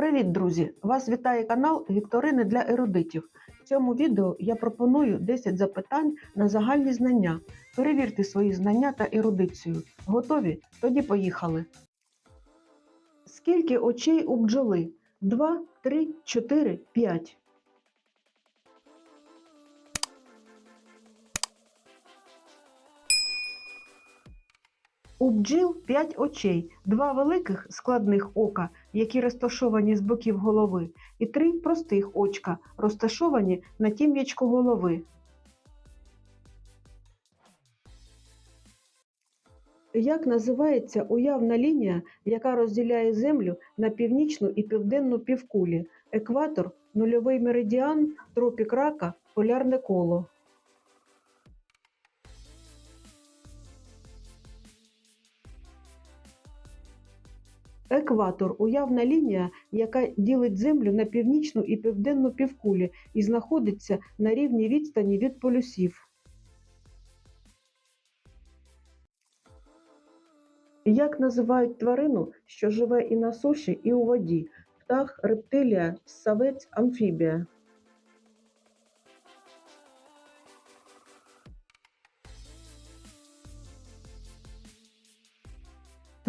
Привіт, друзі! Вас вітає канал Вікторини для ерудитів. В цьому відео я пропоную 10 запитань на загальні знання. Перевірте свої знання та ерудицію. Готові? Тоді поїхали. Скільки очей у бджоли? 2, 3, 4, 5. У бджіл 5 очей, два великих складних ока, які розташовані з боків голови, і три простих очка, розташовані на тім'ячку голови. Як називається уявна лінія, яка розділяє Землю на північну і південну півкулі? Екватор, нульовий меридіан, тропік рака, полярне коло. Екватор уявна лінія, яка ділить Землю на північну і південну півкулі і знаходиться на рівній відстані від полюсів. Як називають тварину, що живе і на суші, і у воді? Птах, рептилія, ссавець, амфібія.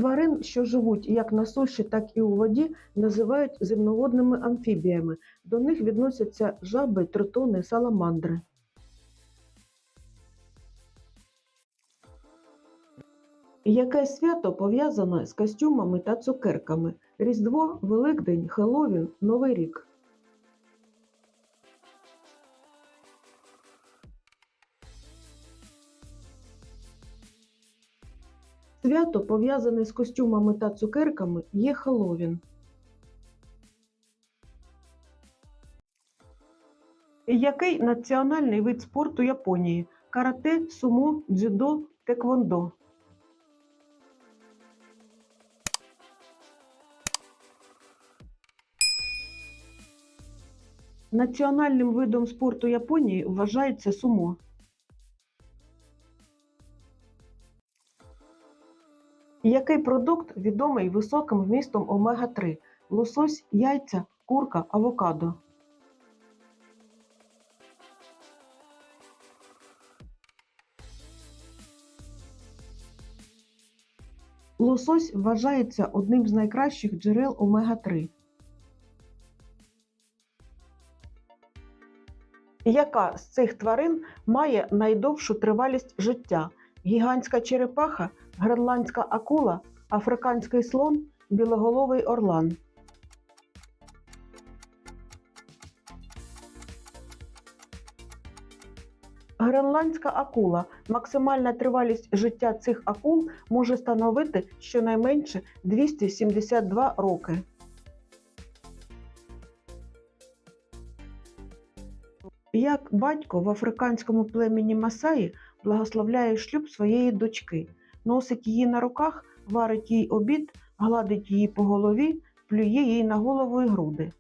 Тварин, що живуть як на суші, так і у воді, називають земноводними амфібіями. До них відносяться жаби, тритони, саламандри. Яке свято пов'язане з костюмами та цукерками? Різдво, Великдень, Хеловін, Новий рік. Свято, пов'язане з костюмами та цукерками, є Хеллоуін. Який національний вид спорту Японії? Карате, сумо, дзюдо, теквондо. Національним видом спорту Японії вважається сумо. Який продукт відомий високим вмістом омега-3? Лосось, яйця, курка, авокадо. Лосось вважається одним з найкращих джерел омега-3. Яка з цих тварин має найдовшу тривалість життя? Гігантська черепаха, гренландська акула, африканський слон, білоголовий орлан. Гренландська акула. Максимальна тривалість життя цих акул може становити щонайменше 272 роки. Як батько в африканському племені Масаї благословляє шлюб своєї дочки, носить її на руках, варить їй обід, гладить її по голові, плює їй на голову і груди.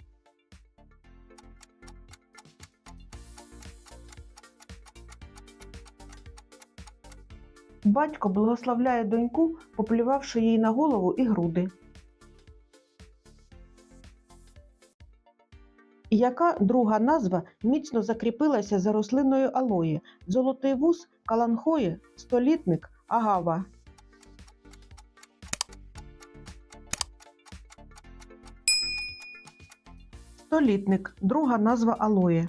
Батько благословляє доньку, поплювавши їй на голову і груди. Яка друга назва міцно закріпилася за рослиною алої? Золотий вус, каланхоє, столітник, агава. Столітник друга назва алої.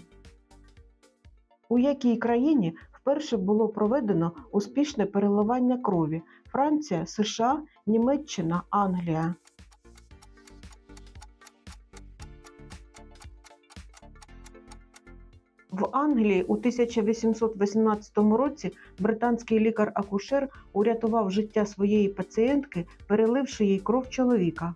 У якій країні вперше було проведено успішне переливання крові? Франція, США, Німеччина, Англія. В Англії у 1818 році британський лікар-акушер урятував життя своєї пацієнтки, переливши їй кров чоловіка.